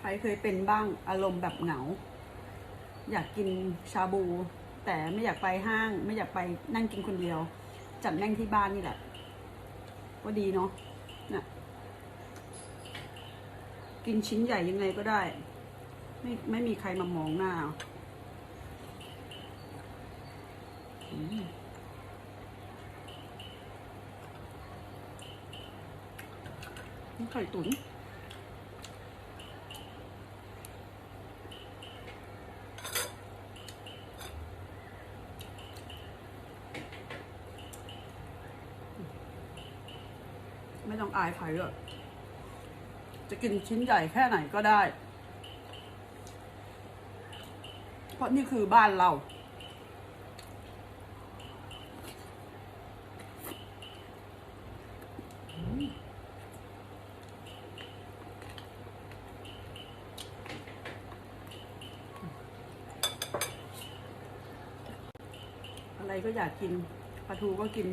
ใครเคยเป็นบ้างอารมณ์แบบเหงา อยากกินชาบู แต่ไม่อยากไปห้าง ไม่อยากไปนั่งกินคนเดียว จัดนั่งที่บ้านนี่แหละ ก็ดีเนาะน่ะกินชิ้นใหญ่ยังไงก็ได้ ไม่ไม่มีใครมามองหน้าอืมไข่ตุ๋น ไม่ต้องอายใครเลยจะกินชิ้นใหญ่แค่ไหนก็ได้ เพราะนี่คือบ้านเรา อะไรก็อยากกินปลาทูก็กิน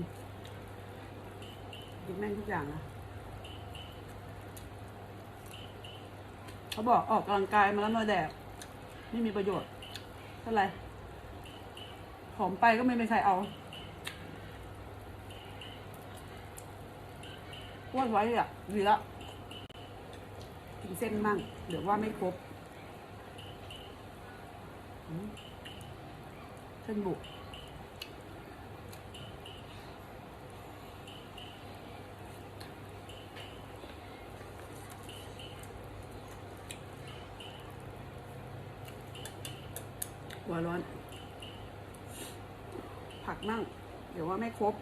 กินแม่งทุกอย่างนะเขาบอกออกกำลังกายมาแล้วมาแดดไม่มีประโยชน์เท่าไรผอมไปก็ไม่มีใครเอาอ้วนไว้อะดีละกินเส้นมั่งหรือว่าไม่ครบเส้นบุก หัวร้อน ผักมั่ง เดี๋ยวว่าไม่ครบ